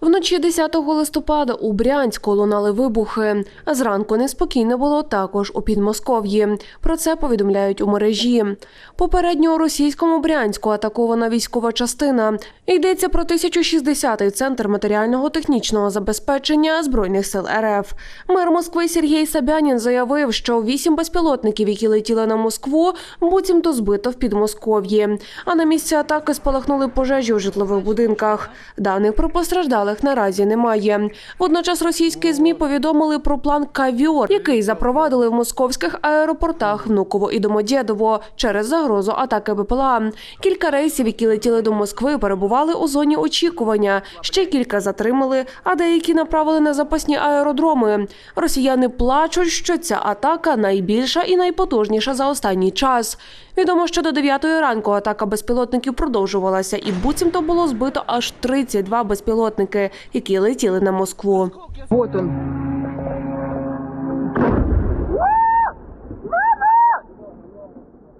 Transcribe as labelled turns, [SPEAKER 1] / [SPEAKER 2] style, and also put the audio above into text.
[SPEAKER 1] Вночі 10 листопада у Брянську лунали вибухи. Зранку неспокійно було також у Підмосков'ї. Про це повідомляють у мережі. Попередньо у російському Брянську атакована військова частина. Йдеться про 1060-й центр матеріального технічного забезпечення збройних сил РФ. Мер Москви Сергій Сабянін заявив, що вісім безпілотників, які летіли на Москву, буцімто збито в Підмосков'ї. А на місці атаки спалахнули пожежі у житлових будинках. Даних про постраждалих наразі немає. Водночас російські змі повідомили про план «Кавьор», який запровадили в московських аеропортах Внуково і Домодєдово через загрозу атаки БПЛА. Кілька рейсів, які летіли до Москви, перебували у зоні очікування. Ще кілька затримали, а деякі направили на запасні аеродроми. Росіяни плачуть, що ця атака найбільша і найпотужніша за останній час. Відомо, що до 9 ранку атака безпілотників продовжувалася, і буцімто було збито аж 32 безпілотники, які летіли на Москву.
[SPEAKER 2] Вот он.